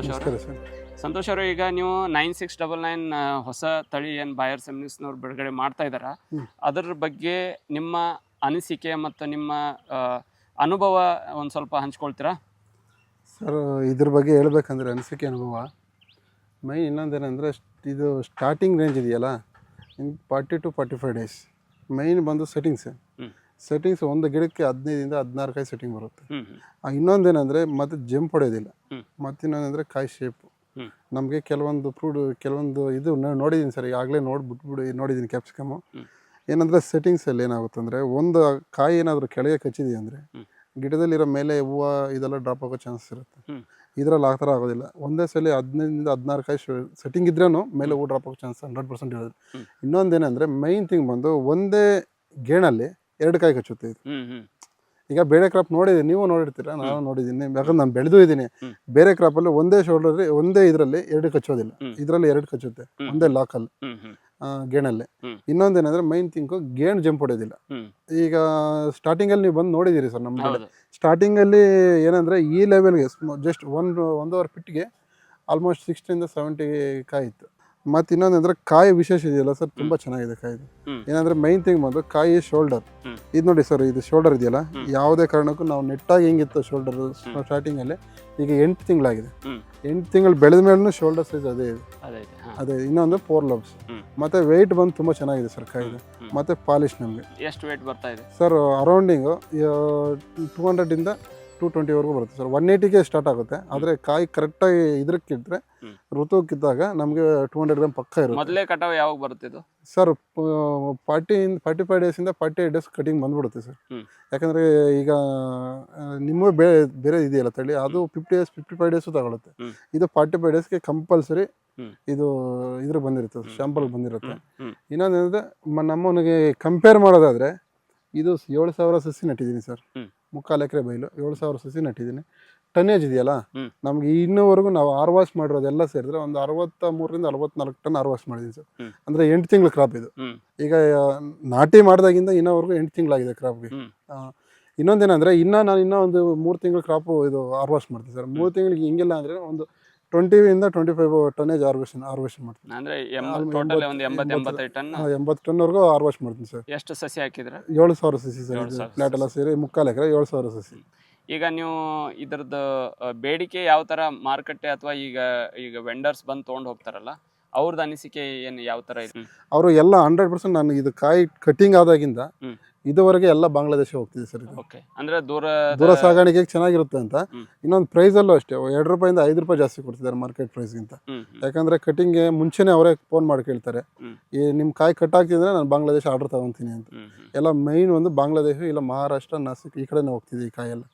ಸಂತೋಷ್ ಅವರು. ಸರ್. ಸಂತೋಷ್ ಅವರು ಈಗ ನೀವು ನೈನ್ ಸಿಕ್ಸ್ ಡಬಲ್ ನೈನ್ ಹೊಸ ತಳಿ ಏನು ಬಾಯರ್ ಸೆಮಿನಿಸ್ನವ್ರು ಬಿಡುಗಡೆ ಮಾಡ್ತಾ ಇದ್ದಾರಾ. ಅದರ ಬಗ್ಗೆ ನಿಮ್ಮ ಅನಿಸಿಕೆ ಮತ್ತು ನಿಮ್ಮ ಅನುಭವ ಒಂದು ಸ್ವಲ್ಪ ಹಂಚ್ಕೊಳ್ತೀರಾ? ಸರ್ ಇದ್ರ ಬಗ್ಗೆ ಹೇಳ್ಬೇಕಂದ್ರೆ ಅನಿಸಿಕೆ ಅನುಭವ. ಮೈ ಇನ್ನೊಂದೇನೆಂದರೆ ಇದು ಸ್ಟಾರ್ಟಿಂಗ್ ರೇಂಜ್ ಇದೆಯಲ್ಲ? Forty to forty five days main ಬಂದು ಸೆಟ್ಟಿಂಗ್ಸ್. ಸೆಟ್ಟಿಂಗ್ಸ್ ಒಂದು ಗಿಡಕ್ಕೆ ಹದಿನೈದಿಂದ ಹದಿನಾರು ಕಾಯಿ ಸೆಟ್ಟಿಂಗ್ ಬರುತ್ತೆ. ಇನ್ನೊಂದೇನಂದರೆ ಮತ್ತು ಜಂಪ್ ಹೊಡೆಯೋದಿಲ್ಲ ಮತ್ತೆ ಮತ್ತು ಇನ್ನೊಂದಂದರೆ ಕಾಯಿ ಶೇಪು ನಮಗೆ ಕೆಲವೊಂದು ಫ್ರೂಟ್ ಕೆಲವೊಂದು ಇದು ನೋಡಿದ್ದೀನಿ ಸರ್ ಈಗಾಗಲೇ ನೋಡ್ಬಿಟ್ಬಿಡಿ ನೋಡಿದ್ದೀನಿ ಕ್ಯಾಪ್ಸಿಕಮು ಹ್ಮ್. ಏನಂದರೆ ಸೆಟ್ಟಿಂಗ್ಸಲ್ಲಿ ಏನಾಗುತ್ತೆ ಅಂದರೆ ಒಂದು ಕಾಯಿ ಏನಾದರೂ ಕೆಳಗೆ ಕಚ್ಚಿದೆ ಅಂದರೆ ಗಿಡದಲ್ಲಿರೋ ಮೇಲೆ ಹೂವು ಇದೆಲ್ಲ ಡ್ರಾಪ್ ಆಗೋ ಚಾನ್ಸಸ್ ಇರುತ್ತೆ. ಇದರಲ್ಲಿ ಆ ಥರ ಆಗೋದಿಲ್ಲ. ಒಂದೇ ಸಲ ಹದಿನೈದರಿಂದ ಹದಿನಾರು ಕಾಯಿ ಸೆಟ್ಟಿಂಗ್ ಇದ್ರೂ ಮೇಲೆ ಹೂ ಡ್ರಾಪ್ ಆಗೋ ಚಾನ್ಸ್ ಹಂಡ್ರೆಡ್ ಪರ್ಸೆಂಟ್ ಇರೋದು ಇನ್ನೊಂದು ಇನ್ನೊಂದೇನೆಂದರೆ ಮೈನ್ ಥಿಂಗ್ ಬಂದು ಒಂದೇ ಗೇಣಲ್ಲಿ ಎರಡು ಕಾಯಿ ಕಚ್ಚುತ್ತೆ ಇದು. ಈಗ ಬೇರೆ ಕ್ರಾಪ್ ನೋಡಿದೀನಿ ನೀವು ನೋಡಿರ್ತೀರಾ? ನಾನು ನೋಡಿದ್ದೀನಿ ಯಾಕಂದ್ರೆ ನಾನು ಬೆಳೆದು ಇದ್ದೀನಿ. ಬೇರೆ ಕ್ರಾಪಲ್ಲಿ ಒಂದೇ ಶೋಲ್ಡರ್ ಒಂದೇ ಇದರಲ್ಲಿ ಎರಡು ಕಚ್ಚೋದಿಲ್ಲ. ಇದರಲ್ಲಿ ಎರಡು ಕಚ್ಚುತ್ತೆ. ಒಂದೇ ಲಾಕಲ್ಲಿ ಗೇಣಲ್ಲಿ. ಇನ್ನೊಂದೇನಂದ್ರೆ ಮೈನ್ ಥಿಂಕು ಗೇಣ್ ಜಂಪ್ ಹೊಡೆಯೋದಿಲ್ಲ. ಈಗ ಸ್ಟಾರ್ಟಿಂಗಲ್ಲಿ ನೀವು ಬಂದು ನೋಡಿದ್ದೀರಿ ಸರ್ ನಮ್ಮ ಸ್ಟಾರ್ಟಿಂಗ್ ಸ್ಟಾರ್ಟಿಂಗಲ್ಲಿ ಏನಂದ್ರೆ ಈ ಲೆವೆಲ್ಗೆ ಜಸ್ಟ್ ಒಂದು ಒಂದೂವರೆ ಫಿಟ್ಗೆ ಆಲ್ಮೋಸ್ಟ್ ಸಿಕ್ಸ್ಟಿಂದ ಸೆವೆಂಟಿ ಕಾಯಿ ಇತ್ತು. ಮತ್ತು ಇನ್ನೊಂದಂದ್ರೆ ಕಾಯಿ ವಿಶೇಷ ಇದೆಯಲ್ಲ ಸರ್ ತುಂಬ ಚೆನ್ನಾಗಿದೆ ಕಾಯಿ ಏನಂದ್ರೆ ಮೈನ್ ಥಿಂಗ್ ಬಂದು ಕಾಯಿ ಶೋಲ್ಡರ್. ಇದು ನೋಡಿ ಸರ್ ಇದು ಶೋಲ್ಡರ್ ಇದೆಯಲ್ಲ. ಯಾವುದೇ ಕಾರಣಕ್ಕೂ ನಾವು ನೆಟ್ಟಾಗಿ ಹೆಂಗಿತ್ತು ಶೋಲ್ಡರ್ ಸ್ಟಾರ್ಟಿಂಗಲ್ಲಿ ಈಗ ಎಂಟು ತಿಂಗಳಾಗಿದೆ. ಎಂಟು ತಿಂಗಳು ಬೆಳೆದ ಮೇಲೂ ಶೋಲ್ಡರ್ ಸೈಜ್ ಅದೇ ಇದೆ. ಅದೇ ಇನ್ನೊಂದು ಫೋರ್ ಲಬ್ಸ್ ಮತ್ತೆ ವೆಯ್ಟ್ ಬಂದು ತುಂಬ ಚೆನ್ನಾಗಿದೆ ಸರ್ ಕಾಯಿದು ಮತ್ತೆ ಮತ್ತು ಪಾಲಿಶ್ ನಮಗೆ. ಎಷ್ಟು ವೆಯ್ಟ್ ಬರ್ತಾ ಇದೆ? ಸರ್ ಅರೌಂಡಿಂಗು ಟೂ ಹಂಡ್ರೆಡಿಂದ ಟೂ ಟ್ವೆಂಟಿವರೆಗೂ ಬರುತ್ತೆ ಸರ್. ಒನ್ ಏಯ್ಟಿಗೆ ಸ್ಟಾರ್ಟ್ ಆಗುತ್ತೆ. ಆದರೆ ಕಾಯಿ ಕರೆಕ್ಟಾಗಿ ಹ್ಮ್. ಋತುಕ್ಕಿದ್ದಾಗ ನಮಗೆ ಟೂ ಹಂಡ್ರೆಡ್ ಗ್ರಾಮ್ ಪಕ್ಕ ಇರುತ್ತೆ. ಮೊದಲೇ ಕಟಾವು ಯಾವಾಗ ಬರುತ್ತೆ ಇದು? ಸರ್ ಫಾರ್ಟಿಯಿಂದ ಫಾರ್ಟಿ ಫೈವ್ ಡೇಸಿಂದ ಫಾರ್ಟಿ ಏಟ್ ಡೇಸ್ ಕಟಿಂಗ್ ಬಂದ್ಬಿಡುತ್ತೆ ಸರ್. ಯಾಕಂದರೆ ಈಗ ನಿಮ್ಮ ಬೇರೆ ಬೇರೆ ಇದೆಯಲ್ಲ ತಳಿ ಅದು fifty days fifty five days ತಗೊಳುತ್ತೆ. ಇದು ಫಾರ್ಟಿ ಫೈವ್ ಡೇಸ್ಗೆ ಕಂಪಲ್ಸರಿ ಇದು ಇದ್ರ ಬಂದಿರುತ್ತೆ ಶಾಂಪಲ್ ಬಂದಿರುತ್ತೆ. ಇನ್ನೊಂದು ಇನ್ನೊಂದೇನಂದರೆ ನಮ್ಮನಿಗೆ ಕಂಪೇರ್ ಮಾಡೋದಾದರೆ ಇದು ಏಳು ಸಾವಿರ ಸಸಿ ನೆಟ್ಟಿದ್ದೀನಿ ಸರ್. ಮುಕ್ಕಾಲು ಎಕರೆ ಬೈಲು ಏಳು ಸಾವಿರ ಸಸಿ ನಟ್ಟಿದ್ದೀನಿ. ಟನ್ನೇಜ್ ಇದೆಯಲ್ಲ. ನಮ್ಗೆ ಇನ್ನೂವರೆಗೂ ನಾವು ಆರ್ ವಾಶ್ ಮಾಡಿರೋದೆಲ್ಲ ಸೇರಿದ್ರೆ ಒಂದು ಅರವತ್ತ ಮೂರರಿಂದ ಅರವತ್ನಾಲ್ಕು ಟನ್ ಆರ್ವಾಶ್ ಮಾಡಿದ್ದೀನಿ ಸರ್. ಅಂದ್ರೆ ಎಂಟು ತಿಂಗಳ ಕ್ರಾಪ್ ಇದು. ಈಗ ನಾಟಿ ಮಾಡಿದಾಗಿಂದ ಇನ್ನೋವರೆಗೂ ಎಂಟು ತಿಂಗಳಾಗಿದೆ ಕ್ರಾಪ್ಗೆ ಇನ್ನೊಂದೇನಂದ್ರೆ ಇನ್ನ ನಾನು ಇನ್ನೂ ಒಂದು ಮೂರು ತಿಂಗಳ ಕ್ರಾಪ್ ಇದು ಆರ್ ವಾಶ್ ಮಾಡ್ತೀನಿ ಸರ್. ಮೂರು ತಿಂಗಳಿಗೆ ಹಿಂಗಿಲ್ಲ ಅಂದ್ರೆ ಒಂದು ಟ್ವೆಂಟಿಯಿಂದ ಟ್ವೆಂಟಿ ಫೈವ್ ಟನ್ನೇಜ್ ಆರ್ವೇಷನ್ ಆರ್ವೇಷನ್ ಮಾಡ್ತೀನಿ. ಅಂದ್ರೆ ಟೋಟಲ್ ಒಂದು ಎಂಬತ್ತು ಎಂಬತ್ತು- ಎಂಬತ್ತೈದು ಟನ್ ಆ, ಎಂಬತ್ತು ಟನ್ವರೆಗೂ ವಾಶ್ ಮಾಡ್ತೀನಿ ಸರ್. ಎಷ್ಟು ಸಸಿ ಹಾಕಿದ್ರ? ಏಳು ಸಾವಿರ ಸಸಿ ಸರ್ ಏಳು ಸಾವಿರ ಎಲ್ಲ ಸೇರಿ ಮುಕ್ಕಾಲು ಎಕರೆ ಏಳು ಸಾವಿರ ಸಸಿ. ಈಗ ನೀವು ಇದ್ರದ್ದು ಆ, ಬೇಡಿಕೆ ಯಾವ ತರ ಮಾರುಕಟ್ಟೆ ಅಥವಾ ಈಗ ಈಗ ವೆಂಡರ್ಸ್ ಬಂದು ತೊಗೊಂಡು ಹೋಗ್ತಾರಲ್ಲ ಅವ್ರದ್ದು ಅನಿಸಿಕೆ ಏನು ಯಾವ ತರ ಇದೆ? ಅವರು ಎಲ್ಲ ಹಂಡ್ರೆಡ್ ಪರ್ಸೆಂಟ್ ನಾನು ಇದು ಕಾಯಿ ಕಟಿಂಗ್ ಆದಾಗಿಂದ ಹ್ಮ್. ಇದುವರೆಗೆ ಎಲ್ಲ ಬಾಂಗ್ಲಾದೇಶ ಹೋಗ್ತಿದೆ ಸರ್ ಇದು. ಓಕೆ ಅಂದ್ರೆ ದೂರ ದೂರ ಸಾಗಾಣಿಕೆಗೆ ಚೆನ್ನಾಗಿರುತ್ತೆ ಅಂತ. ಇನ್ನೊಂದು ಪ್ರೈಸ್ ಪ್ರೈಸಲ್ಲೂ ಅಷ್ಟೇ ಎರಡು ರೂಪಾಯಿಂದ ಐದು ರೂಪಾಯಿ ಜಾಸ್ತಿ ಕೊಡ್ತಿದ್ದಾರೆ ಮಾರ್ಕೆಟ್ ಪ್ರೈಸ್ಗಿಂತ ಯಾಕಂದ್ರೆ ಕಟಿಂಗ್ಗೆ ಮುಂಚೆನೇ ಅವರೇ ಫೋನ್ ಮಾಡಿ ಕೇಳ್ತಾರೆ. ಈ ನಿಮ್ಮ ಕಾಯಿ ಕಟ್ ಆಗ್ತಿದ್ರೆ ನಾನು ಬಾಂಗ್ಲಾದೇಶ ಆರ್ಡರ್ ತಗೊಂತೀನಿ ಅಂತ. ಎಲ್ಲ ಮೈನ್ ಒಂದು ಬಾಂಗ್ಲಾದೇಶ ಇಲ್ಲ ಮಹಾರಾಷ್ಟ್ರ ನಾಸಿಕ್ ಈ ಕಡೆನೇ ಹೋಗ್ತಿದೆ ಈ ಕಾಯೆಲ್ಲ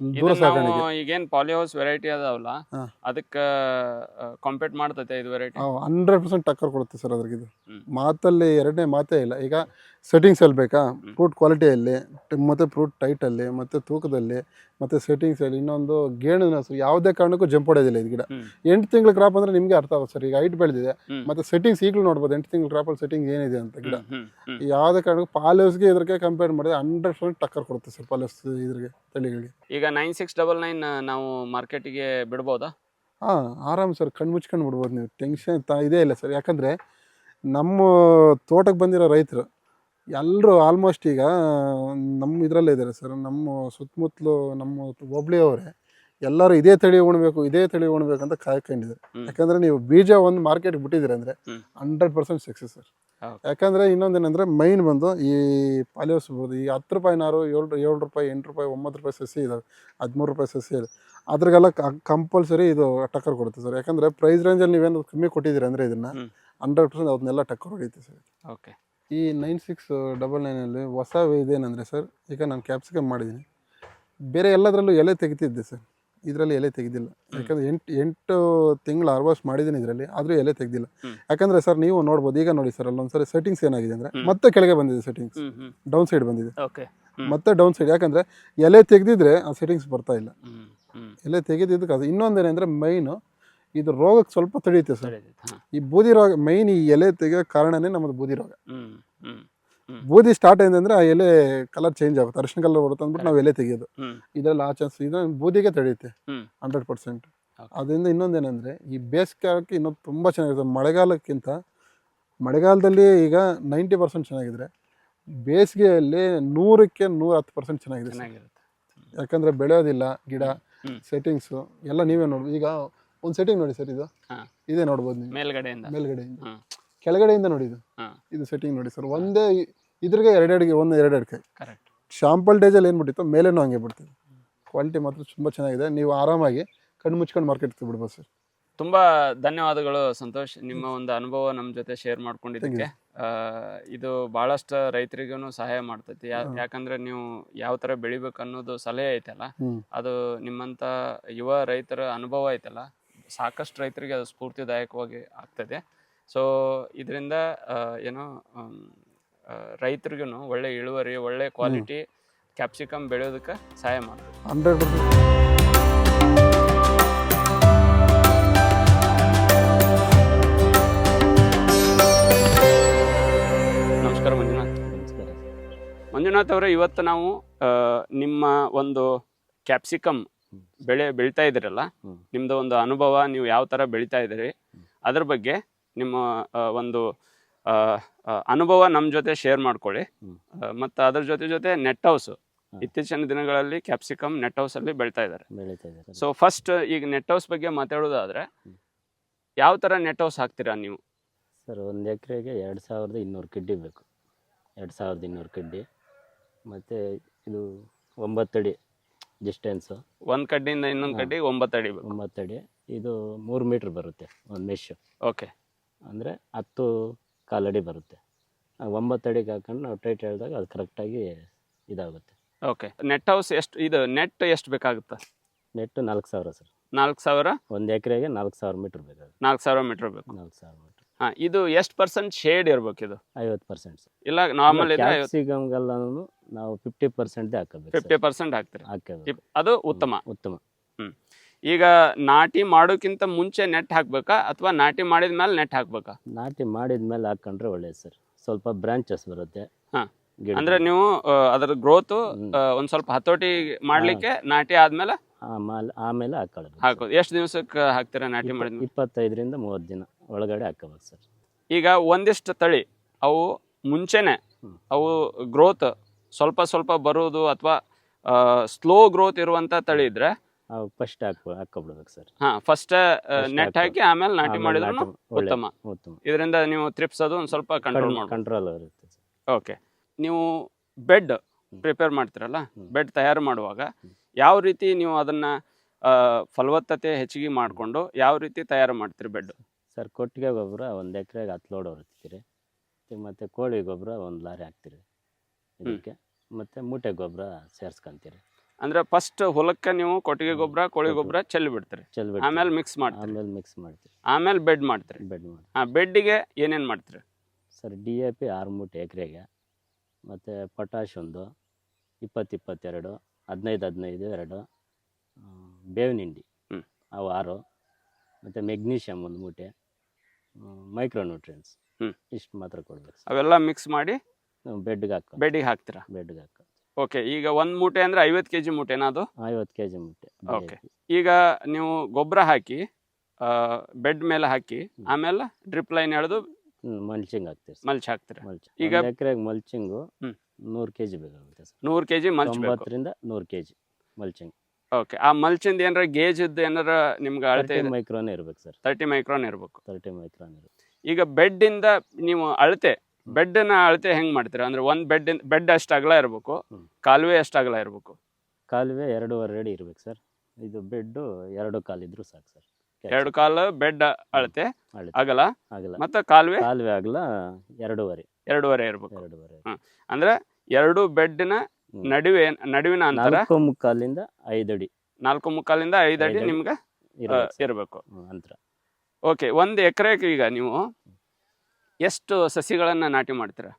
ದೂರ ಸಾಗಾಣಿಕೆ. ಈಗೇನ್ ಪಾಲಿಹೌಸ್ ವೆರೈಟಿ ಅದಾವಲ್ಲ ಅದಕ್ಕೆ ಅದಕ್ಕ ಕಾಂಪೀಟ್ ಮಾಡ್ತೈತೆ ಇದು ವೆರೈಟಿ ಹಂಡ್ರೆಡ್ ಪರ್ಸೆಂಟ್ ಟಕ್ಕರ್ ಕೊಡುತ್ತೆ ಸರ್ ಅದ್ರಿಗೆ ಇದು ಮಾತಲ್ಲಿ ಎರಡನೇ ಮಾತೇ ಇಲ್ಲ. ಈಗ ಸೆಟ್ಟಿಂಗ್ಸ್ ಅಲ್ಲಿ ಬೇಕಾ. ಫ್ರೂಟ್ ಕ್ವಾಲಿಟಿಯಲ್ಲಿ ಮತ್ತು ಫ್ರೂಟ್ ಟೈಟಲ್ಲಿ ಮತ್ತು ತೂಕದಲ್ಲಿ ಮತ್ತು ಸೆಟ್ಟಿಂಗ್ಸಲ್ಲಿ ಇನ್ನೊಂದು ಗೇಣಿನ ಯಾವುದೇ ಕಾರಣಕ್ಕೂ ಜಂಪ್ ಹೊಡೆಯೋದಿಲ್ಲ ಇದು ಗಿಡ. ಎಂಟು ತಿಂಗಳ ಕ್ರಾಪ್ ಅಂದರೆ ನಿಮಗೆ ಅರ್ಥ ಆಗುತ್ತೆ ಸರ್ ಈಗ ಹೈಟ್ ಬೆಳೆದಿದೆ. ಮತ್ತೆ ಸೆಟ್ಟಿಂಗ್ಸ್ ಈಗಲೂ ನೋಡ್ಬೋದು ಎಂಟು ತಿಂಗಳ ಕ್ರಾಪಲ್ಲಿ ಸೆಟ್ಟಿಂಗ್ ಏನಿದೆ ಅಂತ ಗಿಡ. ಯಾವುದೇ ಕಾರಣಕ್ಕೂ ಪಾಲಿವ್ಸ್ಗೆ ಇದಕ್ಕೆ ಕಂಪೇರ್ ಮಾಡಿದ್ರೆ ಹಂಡ್ರೆಡ್ ಪರ್ಸೆಂಟ್ ಟಕ್ಕರ್ ಕೊಡುತ್ತೆ ಸರ್ ಪಾಲಸ್ ಇದ್ರಿಗೆ ತಳಿಗಳಿಗೆ. ಈಗ ನೈನ್ ಸಿಕ್ಸ್ ಡಬಲ್ ನೈನ್ ನಾವು ಮಾರ್ಕೆಟಿಗೆ ಬಿಡ್ಬೋದಾ? ಹಾಂ ಆರಾಮ್ ಸರ್ ಕಣ್ಣು ಮುಚ್ಕೊಂಡು ಬಿಡ್ಬೋದು ನೀವು ಟೆನ್ಷನ್ ತ ಇದೇ ಇಲ್ಲ ಸರ್. ಯಾಕಂದರೆ ನಮ್ಮ ತೋಟಕ್ಕೆ ಬಂದಿರೋ ರೈತರು ಎಲ್ಲರೂ ಆಲ್ಮೋಸ್ಟ್ ಈಗ ನಮ್ಮ ಇದರಲ್ಲೇ ಇದ್ದಾರೆ ಸರ್ ನಮ್ಮ ಸುತ್ತಮುತ್ತಲು ನಮ್ಮ ಹೋಬ್ಳಿಯವರೇ ಎಲ್ಲರೂ ಇದೇ ತಳಿ ಉಣ್ಬೇಕು ಇದೇ ತಳಿ ಉಣ್ಬೇಕು ಅಂತ ಕಾಯ್ಕೊಂಡಿದ್ದಾರೆ. ಯಾಕಂದ್ರೆ ನೀವು ಬೀಜ ಒಂದು ಮಾರ್ಕೆಟ್ಗೆ ಬಿಟ್ಟಿದ್ದೀರಿ ಅಂದರೆ. ಹಂಡ್ರೆಡ್ ಪರ್ಸೆಂಟ್ ಸಕ್ಸಸ್ ಸರ್ ಯಾಕಂದ್ರೆ ಇನ್ನೊಂದು ಇನ್ನೊಂದೇನೆಂದರೆ ಮೈನ್ ಬಂದು ಈ ಪಾಲಿಯೋಸ್ ಬರ್ಬೋದು ಈ ಹತ್ತು ರೂಪಾಯಿ ನಾರು ಏಳು ಏಳು ರೂಪಾಯಿ ಎಂಟು ರೂಪಾಯಿ ಒಂಬತ್ತು ರೂಪಾಯಿ ಸಸಿ ಇದಾವೆ ಹದಿಮೂರು ರೂಪಾಯಿ ಸಸಿ ಇದೆ. ಅದ್ರಾಗೆಲ್ಲ ಕಂಪಲ್ಸರಿ ಇದು ಟಕ್ಕರ್ ಕೊಡುತ್ತೆ ಸರ್ ಯಾಕಂದ್ರೆ ಪ್ರೈಸ್ ರೇಂಜಲ್ಲಿ ನೀವೇನು ಕಮ್ಮಿ ಕೊಟ್ಟಿದ್ದೀರಿ ಅಂದರೆ ಇದನ್ನು. ಹಂಡ್ರೆಡ್ ಪರ್ಸೆಂಟ್ ಅದನ್ನೆಲ್ಲ ಟಕ್ಕರ್ ಹೊಡೆಯುತ್ತೆ ಸರ್ ಓಕೆ ಈ ನೈನ್ ಸಿಕ್ಸ್ ಡಬಲ್ ನೈನಲ್ಲಿ ಹೊಸ ಇದೇನೆಂದರೆ ಸರ್ ಈಗ ನಾನು ಕ್ಯಾಪ್ಸಿಕಮ್ ಮಾಡಿದ್ದೀನಿ ಬೇರೆ ಎಲ್ಲದರಲ್ಲೂ ಎಲೆ ತೆಗಿತಿದ್ದೆ ಸರ್. ಇದರಲ್ಲಿ ಎಲೆ ತೆಗೆದಿಲ್ಲ. ಯಾಕಂದರೆ ಎಂಟು ಎಂಟು ತಿಂಗಳು ಹಾರ್ವೆಸ್ಟ್ ಮಾಡಿದ್ದೀನಿ ಇದರಲ್ಲಿ ಆದರೂ ಎಲೆ ತೆಗೆದಿಲ್ಲ. ಯಾಕಂದ್ರೆ ಸರ್ ನೀವು ನೋಡ್ಬೋದು ಈಗ ನೋಡಿ ಸರ್ ಅಲ್ಲೊಂದ್ಸರಿ ಸೆಟ್ಟಿಂಗ್ಸ್ ಏನಾಗಿದೆ ಅಂದರೆ ಮತ್ತೆ ಕೆಳಗೆ ಬಂದಿದೆ ಸೆಟ್ಟಿಂಗ್ಸ್ ಡೌನ್ ಸೈಡ್ ಬಂದಿದೆ. ಓಕೆ ಮತ್ತೆ ಡೌನ್ ಸೈಡ್ ಯಾಕಂದರೆ ಎಲೆ ತೆಗೆದಿದ್ರೆ ಆ ಸೆಟ್ಟಿಂಗ್ಸ್ ಬರ್ತಾ ಇಲ್ಲ. ಎಲೆ ತೆಗೆದಿದ್ದಕ್ಕೆ ಅದು ಇನ್ನೊಂದೇನೆಂದರೆ ಮೈನು ಇದು ರೋಗಕ್ಕೆ ಸ್ವಲ್ಪ ತಡೆಯುತ್ತೆ ಸರ್. ಈ ಬೂದಿ ರೋಗ ಮೈನ್ ಈ ಎಲೆ ತೆಗೆಯೋ ಕಾರಣನೇ ನಮ್ಮದು ಬೂದಿ ರೋಗ. ಬೂದಿ ಸ್ಟಾರ್ಟ್ ಅಂದರೆ ಆ ಎಲೆ ಕಲರ್ ಚೇಂಜ್ ಆಗುತ್ತೆ. ಅರಿಶಿನ ಕಲರ್ ಬರುತ್ತೆ ಅಂದ್ಬಿಟ್ಟು ನಾವು ಎಲೆ ತೆಗೆಯೋದು. ಇದರಲ್ಲಿ ಆ ಚಾನ್ಸ್ ಇದು. ಬೂದಿಗೆ ತಡೆಯುತ್ತೆ. Hundred percent. ಅದರಿಂದ ಇನ್ನೊಂದೇನಂದ್ರೆ ಈ ಬೇಸಿಗೆಕಾಲಕ್ಕೆ ಇನ್ನೊಂದು ತುಂಬ ಚೆನ್ನಾಗಿರುತ್ತೆ. ಮಳೆಗಾಲಕ್ಕಿಂತ ಮಳೆಗಾಲದಲ್ಲಿ ಈಗ ನೈಂಟಿ ಪರ್ಸೆಂಟ್ ಚೆನ್ನಾಗಿದ್ರೆ ಬೇಸಿಗೆಯಲ್ಲಿ ನೂರಕ್ಕೆ ನೂರ ಹತ್ತು ಪರ್ಸೆಂಟ್ ಚೆನ್ನಾಗಿದೆ ಯಾಕಂದರೆ ಬೆಳೆಯೋದಿಲ್ಲ ಗಿಡ. ಸೆಟ್ಟಿಂಗ್ಸು ಎಲ್ಲ ನೀವೇ ನೋಡ್ಬೋದು. ಈಗ ಒಂದು ಸೆಟ್ಟಿಂಗ್ ನೋಡಿ ಸರ್ ಇದು. ಹಾ. ಇದೇ ನೋಡ್ಬೋದು ನೀವು. ಮೇಲ್ಗಡೆಯಿಂದ. ಮೇಲ್ಗಡೆಯಿಂದ. ಕೆಳಗಡೆಯಿಂದ ನೋಡಿ ಇದು. ಹಾ. ಇದು ಸೆಟ್ಟಿಂಗ್ ನೋಡಿ ಸರ್. ಒಂದೇ ಇ- ಇದ್ರಿಗೆ ಎರಡೆರಡಿಗೆ ಒಂದು ಎರಡೆರಡು ಕೈ ಕರೆಕ್ಟ್ ಶಾಂಪಲ್ ಡೇಜಲ್ಲಿ ಏನು ಬಿಟ್ಟಿತ್ತು ಮೇಲೇನೂ ಹಂಗೆ ಬಿಡ್ತೀವಿ ಕ್ವಾಲಿಟಿ ಮಾತ್ರ ತುಂಬ ಚೆನ್ನಾಗಿದೆ. ನೀವು ಆರಾಮಾಗಿ ಕಣ್ಣು ಮುಚ್ಕೊಂಡು ಮಾರ್ಕೆಟ್ ಬಿಡ್ಬೋದು ಸರ್. ತುಂಬಾ ಧನ್ಯವಾದಗಳು ಸಂತೋಷ್. ನಿಮ್ಮ ಒಂದು ಅನುಭವ ನಮ್ಮ ಜೊತೆ ಶೇರ್ ಮಾಡ್ಕೊಂಡಿದ್ದಕ್ಕೆ. ಆ, ಇದು ಬಹಳಷ್ಟು ರೈತರಿಗೂ ಸಹಾಯ ಮಾಡ್ತೈತಿ. ಯಾ- ಯಾಕಂದ್ರೆ ನೀವು ಯಾವ ತರ ಬೆಳಿಬೇಕು ಅನ್ನೋದು ಸಲಹೆ ಐತಲ್ಲ. ಹ್ಞೂ ಅದು ನಿಮ್ಮಂತ ಯುವ ರೈತರ ಅನುಭವ ಐತಲ್ಲ. ಸಾಕಷ್ಟು ರೈತರಿಗೆ ಅದು ಸ್ಫೂರ್ತಿದಾಯಕವಾಗಿ ಆಗ್ತದೆ. ಸೊ ಇದರಿಂದ ಏನೋ ರೈತರಿಗೂ ಒಳ್ಳೆ ಇಳುವರಿ ಒಳ್ಳೆ ಕ್ವಾಲಿಟಿ ಕ್ಯಾಪ್ಸಿಕಮ್ ಬೆಳೆಯೋದಕ್ಕೆ ಸಹಾಯ ಮಾಡ್ತದೆ. ಹಂಡ್ರೆಡ್ ನಮಸ್ಕಾರ ಮಂಜುನಾಥ್. ನಮಸ್ಕಾರ. ಮಂಜುನಾಥ್ ಅವರೇ ಇವತ್ತು ನಾವು ನಿಮ್ಮ ಒಂದು ಕ್ಯಾಪ್ಸಿಕಮ್ ಬೆಳೆ ಬೆಳಿತಾ ಇದ್ದೀರಲ್ಲ. ನಿಮ್ದು ಒಂದು ಅನುಭವ ನೀವು ಯಾವ ಥರ ಬೆಳಿತಾ ಇದ್ದೀರಿ? ಅದ್ರ ಬಗ್ಗೆ ನಿಮ್ಮ ಒಂದು ಅನುಭವ ನಮ್ಮ ಜೊತೆ ಶೇರ್ ಮಾಡ್ಕೊಳ್ಳಿ. ಮತ್ತು ಅದ್ರ ಜೊತೆ ಜೊತೆ ನೆಟ್ ಹೌಸು. ಇತ್ತೀಚಿನ ದಿನಗಳಲ್ಲಿ ಕ್ಯಾಪ್ಸಿಕಮ್ ನೆಟ್ ಅಲ್ಲಿ ಬೆಳಿತಾ ಇದ್ದಾರೆ. ಸೊ ಫಸ್ಟ್ ಈಗ ನೆಟ್ ಹೌಸ್ ಬಗ್ಗೆ ಮಾತಾಡೋದಾದ್ರೆ ಯಾವ ಥರ ನೆಟ್ ಹೌಸ್ ಹಾಕ್ತೀರಾ ನೀವು? ಸರ್ ಒಂದು ಎಕರೆಗೆ ಎರಡು ಸಾವಿರದ ಇನ್ನೂರು ಕಿಡ್ಡಿ ಬೇಕು. ಎರಡು ಸಾವಿರದ ಇನ್ನೂರು ಕಿಡ್ಡಿ. ಮತ್ತು ಇದು ಒಂಬತ್ತಡಿ ಡಿಸ್ಟೆನ್ಸು ಒಂದ್ ಕಡ್ಡಿಯಿಂದ ಇನ್ನೊಂದು ಹಾ. ಕಡ್ಡಿ ಒಂಬತ್ತು ಅಡಿ ಬೇಕು. ಒಂಬತ್ತಡಿ ಇದು ಮೂರು ಮೀಟ್ರ್ ಬರುತ್ತೆ ಒಂದು ಮೆಶ್ ಓಕೆ ಅಂದರೆ ಹತ್ತು ಕಾಲಡಿ ಬರುತ್ತೆ. ಆ ಒಂಬತ್ತು ಅಡಿಗೆ ಹಾಕೊಂಡು ನಾವು ಟೈಟ್ ಹೇಳಿದಾಗ ಅದು ಕರೆಕ್ಟಾಗಿ ಇದಾಗುತ್ತೆ. ಓಕೆ ನೆಟ್ ಹೌಸ್ ಎಷ್ಟು ಇದು ನೆಟ್ ಎಷ್ಟು ಬೇಕಾಗುತ್ತೆ? ನೆಟ್ ನಾಲ್ಕು ಸಾವಿರ ಸರ್. ನಾಲ್ಕು ಸಾವಿರ? ಒಂದು ಎಕರೆಗೆ ನಾಲ್ಕು ಸಾವಿರ ಮೀಟ್ರ್ ಬೇಕಾಗುತ್ತೆ. ನಾಲ್ಕು ಸಾವಿರ ಮೀಟರ್ ಬೇಕು. ನಾಲ್ಕು ಸಾವಿರ ಮೀಟ್ರ್ ಹಾಂ ಇದು ಎಷ್ಟು ಪರ್ಸೆಂಟ್ ಶೇಡ್ ಇರ್ಬೇಕು ಇದು? ಐವತ್ತು ಪರ್ಸೆಂಟ್ ಇಲ್ಲ ನಾರ್ಮಲ್ ಇದ್ರೆ ಕ್ಯಾಪ್ಸಿಕಮ್ಗೆಲ್ಲನೂ ನಾವು ಫಿಫ್ಟಿ ಪರ್ಸೆಂಟ್ದೇ ಹಾಕಬೇಕು ಫಿಫ್ಟಿ ಪರ್ಸೆಂಟ್ ಹಾಕ್ತೀರಿ. ಇಪ್- ಅದು ಉತ್ತಮ. ಉತ್ತಮ. ಈಗ ನಾಟಿ ಮಾಡೋಕ್ಕಿಂತ ಮುಂಚೆ ನೆಟ್ ಹಾಕ್ಬೇಕಾ ಅಥವಾ ನಾಟಿ ಮಾಡಿದ ಮೇಲೆ ನೆಟ್ ಹಾಕ್ಬೇಕಾ? ನಾಟಿ ಮಾಡಿದ ಮೇಲೆ ಹಾಕೊಂಡ್ರೆ ಒಳ್ಳೇದು ಸರ್. ಸ್ವಲ್ಪ ಬ್ರಾಂಚಸ್ ಬರುತ್ತೆ. ಹಾ. ಗಿಡ ಅಂದ್ರೆ ನೀವು ಆ, ಅದರ ಗ್ರೋತ್ ಒಂದು ಸ್ವಲ್ಪ ಹತೋಟಿ ಮಾಡ್ಲಿಕ್ಕೆ ನಾಟಿ ಆದ್ಮೇಲೆ? ಆಮೇಲೆ ಆಮೇಲೆ ಹಾಕೊಳ್ಳೋದು ಹಾಕೋದು. ಎಷ್ಟು ದಿವಸಕ್ಕೆ ಹಾಕ್ತೀರಾ ನಾಟಿ ಮಾಡಿದ್ಮೇಲೆ? ಇಪ್ಪತ್ತೈದರಿಂದ ಮೂವತ್ತು ದಿನ ಒಳಗಡೆ ಹಾಕೋಬೇಕು ಸರ್. ಈಗ ಒಂದಿಷ್ಟು ತಳಿ ಅವು ಮುಂಚೆನೆ. ಅವು ಗ್ರೋತ್ ಸ್ವಲ್ಪ ಸ್ವಲ್ಪ ಬರುವುದು ಅಥವಾ ಸ್ಲೋ ಗ್ರೋತ್ ಇರುವಂತ ತಳಿ ಇದ್ರೆ ಫಸ್ಟ್ ಹಾಕಬಿಡ್ಬೇಕು ಸರ್. ಹಾ ಫಸ್ಟ್ ನೆಟ್ ಹಾಕಿ. ಆಮೇಲೆ ನಾಟಿ ಮಾಡಿದ್ರು ಉತ್ತಮ. ಉತ್ತಮ. ಇದರಿಂದ ನೀವು ತ್ರಿಪ್ಸೋದು ಒಂದು ಸ್ವಲ್ಪ ಕಂಟ್ರೋಲ್ ಕಂಟ್ರೋಲ್ ಇರುತ್ತೆ ಓಕೆ ನೀವು ಬೆಡ್ ಪ್ರಿಪೇರ್ ಮಾಡ್ತೀರಲ್ಲ? ಬೆಡ್ ತಯಾರು ಮಾಡುವಾಗ ಯಾವ ರೀತಿ ನೀವು ಅದನ್ನ ಫಲವತ್ತತೆ ಹೆಚ್ಚಿಗೆ ಮಾಡಿಕೊಂಡು ಯಾವ ರೀತಿ ತಯಾರು ಮಾಡ್ತೀರಿ ಬೆಡ್ ಸರ್ ಕೊಟ್ಟಿಗೆ ಗೊಬ್ಬರ ಒಂದು ಎಕರೆಗೆ ಹತ್ತು ಲೋಡ್ ಹೊರತೀರಿ ಮತ್ತು ಕೋಳಿ ಗೊಬ್ಬರ ಒಂದು ಲಾರಿ ಹಾಕ್ತೀರಿ. ಇದಕ್ಕೆ. ಮತ್ತು ಮೂಟೆ ಗೊಬ್ಬರ ಸೇರ್ಸ್ಕೊಂತೀರಿ. ಅಂದ್ರೆ ಫಸ್ಟ್ ಹೊಲಕ್ಕೆ ನೀವು ಕೊಟ್ಟಿಗೆ ಗೊಬ್ಬರ ಕೋಳಿ ಗೊಬ್ಬರ ಚೆಲ್ಲಿ ಬಿಡ್ತೀರಿ. ಚೆಲ್ಬಿಟ್ಟು ಆಮೇಲೆ ಮಿಕ್ಸ್ ಮಾಡ್ತೀರಿ. ಆಮೇಲೆ ಮಿಕ್ಸ್ ಮಾಡ್ತೀರಿ. ಆಮೇಲೆ ಬೆಡ್ ಮಾಡ್ತೀರಿ. ಬೆಡ್ ಮಾಡಿ ಆ ಬೆಡ್ಡಿಗೆ ಏನೇನು ಮಾಡ್ತೀರಿ? ಸರ್ ಡಿ ಎ ಪಿ ಆರು ಮೂಟೆ ಎಕರೆಗೆ ಮತ್ತು ಪೊಟ್ಯಾಶ್ ಒಂದು ಇಪ್ಪತ್ತು ಇಪ್ಪತ್ತೆರಡು ಹದಿನೈದು ಹದಿನೈದು ಎರಡು ಬೇವಿನ ಹಿಂಡಿ. ಅವು ಆರು ಮತ್ತು ಮೆಗ್ನೀಷಿಯಮ್ ಒಂದು ಮೂಟೆ ಮೈಕ್ರೋ ನ್ಯೂಟ್ರಿಯನ್ಸ್ ಹ್ಮ್. ಇಷ್ಟು ಮಾತ್ರ ಕೊಡ್ಬೇಕು ಅವೆಲ್ಲ ಮಿಕ್ಸ್ ಮಾಡಿ ಬೆಡ್ಗೆ ಹಾಕ ಬೆಡ್ಡಿಗೆ ಹಾಕ್ತೀರಾ? ಬೆಡ್ಗೆ ಹಾಕ ಓಕೆ ಈಗ ಒಂದ್ ಮೂಟೆ ಅಂದ್ರೆ ಐವತ್ ಕೆಜಿ ಮೂಟೆನಾ ಅದು ಐವತ್ತು ಕೆಜಿ ಮೂಟೆ ಓಕೆ. ಈಗ ನೀವು ಗೊಬ್ಬರ ಹಾಕಿ ಬೆಡ್ ಮೇಲೆ ಹಾಕಿ ಆಮೇಲೆ ಡ್ರಿಪ್ ಲೈನ್ ಎಳೆದು ಮಲ್ಚಿಂಗ್ ಹಾಕ್ತೀವಿ ಸರ್. ಮಲ್ಚ್ ಹಾಕ್ತೀರಾ? ಮಲ್ಚ್. ಈಗ- ಈಗ ಎಕರೆಗೆ ಮಲ್ಚಿಂಗು ಹ್ಮ್. ನೂರು ಕೆ ಜಿ ಬೇಕಾಗುತ್ತೆ ಸರ್. ನೂರು ಕೆಜಿ ಮಲ್ಚ್ ಬೇಕು ತೊಂಬತ್ತರಿಂದ ನೂರು ಕೆ ಜಿ ಮಲ್ಚಿಂಗ್. ಓಕೆ ಆ ಮಲ್ಚಿಂದ ಏನಾರ ಗೇಜ್ ಇದ್ದು ಏನಾರ ನಿಮ್ಗೆ ಅಳತೆ ಮೈಕ್ರೋನ್ ಮೈಕ್ರೋನೇ ಇರ್ಬೇಕು ಸರ್. ತರ್ಟಿ ಮೈಕ್ರೋನ್ ಇರಬೇಕು. ತರ್ಟಿ ಮೈಕ್ರೋನ್ ಇರುತ್ತೆ ಈಗ ಬೆಡ್ ಇಂದ ನೀವು ಅಳತೆ ಬೆಡ್ನ ಅಳತೆ ಹೆಂಗ್ ಮಾಡ್ತೀರಾ? ಅಂದ್ರೆ ಒಂದ್ ಬೆಡ್ ಬೆಡ್ ಅಷ್ಟು ಅಗಲ ಇರಬೇಕು. ಕಾಲುವೆ ಅಷ್ಟು ಅಗಲ ಇರಬೇಕು. ಕಾಲುವೆ ಎರಡೂವರೆ ಅಡಿ ಇರ್ಬೇಕು ಸರ್. ಇದು ಬೆಡ್ ಎರಡು ಕಾಲಿದ್ರು ಸಾಕು ಸರ್. ಎರಡು ಕಾಲು ಬೆಡ್ ಅಳತೆ ಅಗಲ ಅಗಲ. ಆಗಲ್ಲ ಮತ್ತೆ ಕಾಲುವೆ? ಕಾಲುವೆ ಅಗಲ ಎರಡೂವರೆ. ಎರಡೂವರೆ ಇರ್ಬೇಕು. ಎರಡೂವರೆ. ಅಂದ್ರೆ ಎರಡು ಬೆಡ್ನ. ನಡುವೆ ನಡುವಿನ ಅಂತರ ನಾಲ್ಕು ಮುಕ್ಕಾಲಿಂದ ಐದು ಅಡಿ. ನಾಲ್ಕು ಮುಕ್ಕಾಲಿಂದ ಐದು ಅಡಿ. ನಿಮ್ಗೆ ಇರ್ಬೇಕು ಅಂತರ. ಓಕೆ ಒಂದು ಎಕರೆಗೆ ಈಗ ನೀವು ಎಷ್ಟು ಸಸಿಗಳನ್ನು ನಾಟಿ ಮಾಡ್ತೀರಾ?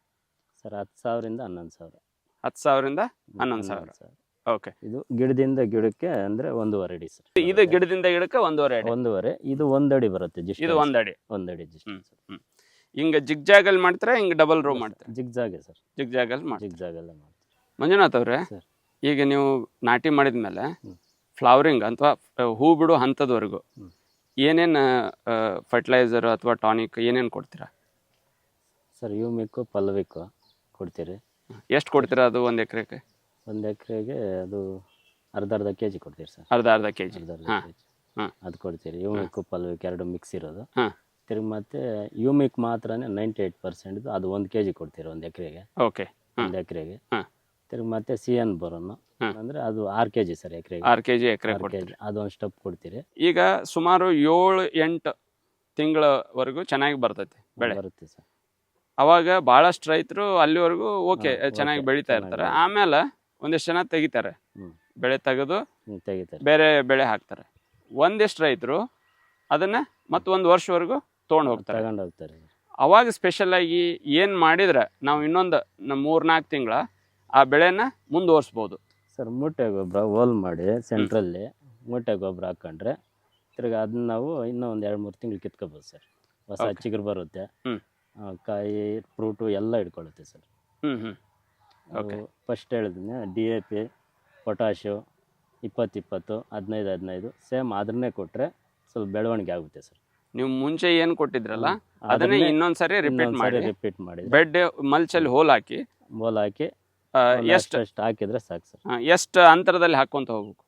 ಸರ್ ಹತ್ತು ಸಾವಿರದಿಂದ ಹನ್ನೊಂದು ಸಾವಿರ. ಹತ್ತು ಸಾವಿರದಿಂದ ಹನ್ನೊಂದು ಸಾವಿರ. ಓಕೆ. ಇದು ಗಿಡದಿಂದ ಗಿಡಕ್ಕೆ ಅಂದ್ರೆ ಒಂದೂವರೆ ಅಡಿ ಸರ್. ಇದು ಗಿಡದಿಂದ ಗಿಡಕ್ಕೆ ಒಂದೂವರೆ ಅಡಿ. ಒಂದೂವರೆ ಇದು ಒಂದಡಿ ಬರುತ್ತೆ ಇದು distance. ಒಂದಡಿ. ಒಂದಡಿ ಜಸ್ಟ್ ಹಿಂಗ ಜಿಗ್ ಜಾಗಲ್ಲಿ ಮಾಡ್ತೀರಾ ಹಿಂಗ ಡಬಲ್ ರೋ ಮಾಡ್ತೀರಾ? ಜಿಗ್ ಜಾಗೆ ಸರ್. ಜಿಗ್ ಜಾಗಲ್ಲಿ ಮಾಡಿ ಜಿಗ್ ಜಾಗಲ್ಲೇ ಮಾಡ್ತಾರೆ ಮಂಜುನಾಥ್ ಅವರೇ ಈಗ ನೀವು ನಾಟಿ ಮಾಡಿದ್ಮೇಲೆ ಮೇಲೆ ಫ್ಲವರಿಂಗ್ ಅಥವಾ ಹೂ ಬಿಡೋ ಹಂತದವರೆಗೂ. ಏನೇನು ಫರ್ಟಿಲೈಸರ್ ಅಥವಾ ಟಾನಿಕ್ ಏನೇನು ಕೊಡ್ತೀರಾ? ಸರ್ ಯೂಮಿಕ್ಕು ಪಲ್ವಿಕ್ಕು ಕೊಡ್ತೀರಿ. ಎಷ್ಟು ಕೊಡ್ತೀರಾ ಅದು ಒಂದು ಎಕರೆಗೆ? ಒಂದು ಎಕರೆಗೆ ಅದು ಅರ್ಧ ಅರ್ಧ ಕೆ ಜಿ ಕೊಡ್ತೀರಿ ಸರ್. ಅರ್ಧ ಅರ್ಧ ಕೆ ಜಿ ಅರ್ಧ ಅರ್ಧ ಕೆ ಜಿ ಹಾಂ. ಅದು ಕೊಡ್ತೀರಿ. ಯೂಮಿಕ್ಕು ಪಲ್ವಿಕ್ ಎರಡು ಮಿಕ್ಸ್ ಇರೋದು. ಹಾಂ. ತಿರ್ಗಿ ಮತ್ತೆ ಯೂಮಿಕ್ ಮಾತ್ರನೇ ನೈಂಟಿ ಏಯ್ಟ್ ಪರ್ಸೆಂಟ್ ಅದು ಒಂದು ಕೆ ಜಿ ಕೊಡ್ತೀರಿ ಒಂದು ಎಕರೆಗೆ. ಓಕೆ. ಒಂದು ಎಕರೆಗೆ. ಹಾಂ. ತಿರ್ಗಿ ಮತ್ತೆ ಸಿ ಎನ್ ಬರೋನು ಅಂದ್ರೆ ಅದು ಆರು ಕೆಜಿ ಸರ್ ಎಕರೆಗೆ. ಆರು ಕೆ ಜಿ ಎಕರೆ ಕೊಡ್ತೀರಿ. ಅದೊಂದು ಸ್ಟೆಪ್ ಕೊಡ್ತೀರಿ. ಈಗ ಸುಮಾರು ಏಳು ಎಂಟು ತಿಂಗಳವರೆಗೂ ಚೆನ್ನಾಗಿ ಬರ್ತೈತಿ ಬೆಳೆ. ಬರುತ್ತೆ ಸರ್. ಅವಾಗ ಭಾಳಷ್ಟು ರೈತರು ಅಲ್ಲಿವರೆಗೂ ಓಕೆ ಚೆನ್ನಾಗಿ ಬೆಳೀತಾ ಇರ್ತಾರೆ. ಆಮೇಲೆ ಒಂದಿಷ್ಟು ಜನ ತೆಗಿತಾರೆ. ಬೆಳೆ ತೆಗೆದು ತೆಗಿತಾರೆ. ಬೇರೆ ಬೆಳೆ ಹಾಕ್ತಾರೆ. ಒಂದಿಷ್ಟು ರೈತರು ಅದನ್ನ ಮತ್ತೊಂದು ಒಂದು ವರ್ಷವರೆಗೂ ತೊಗೊಂಡು ಹೋಗ್ತಾರೆ. ತಗೊಂಡು ಹೋಗ್ತಾರೆ. ಅವಾಗ ಸ್ಪೆಷಲ್ ಆಗಿ ಏನು ಮಾಡಿದ್ರೆ ನಾವು ಇನ್ನೊಂದು ನಮ್ಮ ಮೂರ್ನಾಲ್ಕು ತಿಂಗಳ ಆ ಬೆಳೆನ ಮುಂದುವರ್ಸ್ಬೋದು. ಸರ್ ಮೂಟೆ ಗೊಬ್ಬರ ಹೋಲ್ ಮಾಡಿ ಸೆಂಟ್ರಲ್ಲಿ ಮೂಟೆ ಗೊಬ್ಬರ ಹಾಕೊಂಡ್ರೆ ತಿರ್ಗಿ ಅದನ್ನ ನಾವು ಇನ್ನೂ ಒಂದು ಎರಡು ಮೂರು ತಿಂಗಳು ಕಿತ್ಕೋಬೋದು ಸರ್. ಹೊಸ. ಚಿಗುರು ಬರುತ್ತೆ. ಕಾಯಿ ಫ್ರೂಟು ಎಲ್ಲ ಇಟ್ಕೊಳ್ಳುತ್ತೆ ಸರ್ ಹ್ಞೂ ಹ್ಞೂ ಓಕೆ ಫಸ್ಟ್ ಹೇಳಿದ್ನೆ ಡಿ ಎ ಪಿ ಪೊಟ್ಯಾಶು ಇಪ್ಪತ್ತು ಇಪ್ಪತ್ತು ಹದಿನೈದು ಹದಿನೈದು ಸೇಮ್ ಅದನ್ನೇ ಕೊಟ್ಟರೆ ಸ್ವಲ್ಪ ಬೆಳವಣಿಗೆ ಆಗುತ್ತೆ ಸರ್ ನೀವು ಮುಂಚೆ ಏನು ಕೊಟ್ಟಿದ್ರಲ್ಲ ಅದನ್ನೇ ಇನ್ನೊಂದ್ಸರಿ ರಿಪೀಟ್ ಮಾಡಿ. ರಿಪೀಟ್ ಮಾಡಿ ಬೆಡ್ ಮಲ್ಚಲ್ಲಿ ಹೋಲ್ ಹಾಕಿ. ಹೋಲ್ ಹಾಕಿ ಎಷ್ಟು ಎಷ್ಟು ಹಾಕಿದ್ರೆ ಸಾಕು ಸರ್ ಎಷ್ಟು ಅಂತರದಲ್ಲಿ ಹಾಕೊಂತ ಹೋಗ್ಬೇಕು?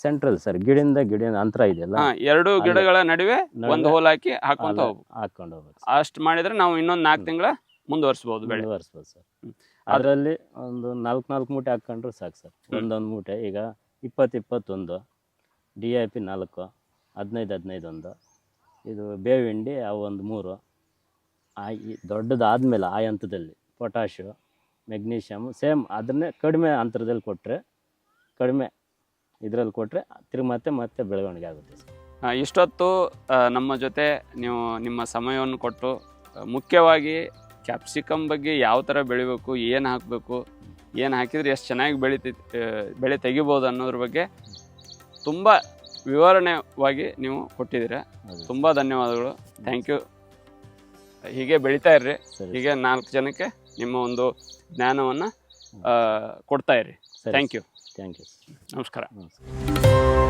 ಸೆಂಟ್ರಲ್ ಸರ್ ಗಿಡದಿಂದ ಗಿಡದ ಅಂತರ ಇದೆಯಲ್ಲ? ಹಾ ಎರಡು ಗಿಡಗಳ ನಡುವೆ ಒಂದು ಹೋಲ್ ಹಾಕಿ ಹಾಕೊಂತ ಹೋಗ್ಬೇಕು. ಹಾಕೊಂಡು ಹೋಗ್ಬೇಕು ಅಷ್ಟು ಮಾಡಿದ್ರೆ ನಾವು ಇನ್ನೊಂದು ನಾಲ್ಕು ತಿಂಗಳ ಮುಂದುವರಿಸಬಹುದು ಬೆಳೆ. ಮುಂದುವರಿಸ್ಬೋದು ಸರ್ ಹ್ಮ್. ಅದರಲ್ಲಿ ಒಂದು ನಾಲ್ಕು ನಾಲ್ಕು ಮೂಟೆ ಹಾಕೊಂಡ್ರು ಸಾಕು ಸರ್ ಒಂದೊಂದು ಮೂಟೆ ಈಗ ಇಪ್ಪತ್ತು ಇಪ್ಪತ್ತೊಂದು ಡಿ ಐ ಪಿ ನಾಲ್ಕು ಹದಿನೈದು ಹದಿನೈದು ಒಂದು ಇದು ಬೇವಿಂಡಿ ಅವು ಒಂದು ಮೂರು ಆ ಈ ದೊಡ್ಡದಾದ್ಮೇಲೆ ಆ ಹಂತದಲ್ಲಿ ಪೊಟ್ಯಾಶು ಮೆಗ್ನೀಷಿಯಮ್ ಸೇಮ್ ಅದನ್ನೇ ಕಡಿಮೆ ಅಂತರದಲ್ಲಿ ಕೊಟ್ಟರೆ ಕಡಿಮೆ ಇದರಲ್ಲಿ ಕೊಟ್ಟರೆ ತಿರ್ಗಿ ಮತ್ತೆ ಮತ್ತೆ ಬೆಳವಣಿಗೆ ಆಗುತ್ತೆ ಸರ್. ಆ, ಇಷ್ಟೊತ್ತು ಆ, ನಮ್ಮ ಜೊತೆ ನೀವು ನಿಮ್ಮ ಸಮಯವನ್ನು ಕೊಟ್ಟು ಆ, ಮುಖ್ಯವಾಗಿ ಕ್ಯಾಪ್ಸಿಕಮ್ ಬಗ್ಗೆ ಯಾವ ಥರ ಬೆಳಿಬೇಕು ಏನು ಹಾಕಬೇಕು ಏನು ಹಾಕಿದ್ರೆ ಎಷ್ಟು ಚೆನ್ನಾಗಿ ಬೆಳಿತೈತಿ ಆ, ಬೆಳೆ ತೆಗಿಬೋದು ಅನ್ನೋದ್ರ ಬಗ್ಗೆ ತುಂಬ ವಿವರಣೆವಾಗಿ ನೀವು ಕೊಟ್ಟಿದ್ದೀರಾ. ಹೌದು. ತುಂಬ ಧನ್ಯವಾದಗಳು. ಥ್ಯಾಂಕ್ ಯು ಹೀಗೆ ಬೆಳೀತಾ ಇರ್ರಿ. ಸರಿ ಹೀಗೆ ನಾಲ್ಕು ಜನಕ್ಕೆ ನಿಮ್ಮ ಒಂದು ಜ್ಞಾನವನ್ನು ಕೊಡ್ತಾ ಇರಿ ಸರಿ. ಥ್ಯಾಂಕ್ ಯು ಥ್ಯಾಂಕ್ ಯು ನಮಸ್ಕಾರ ನಮಸ್ಕಾರ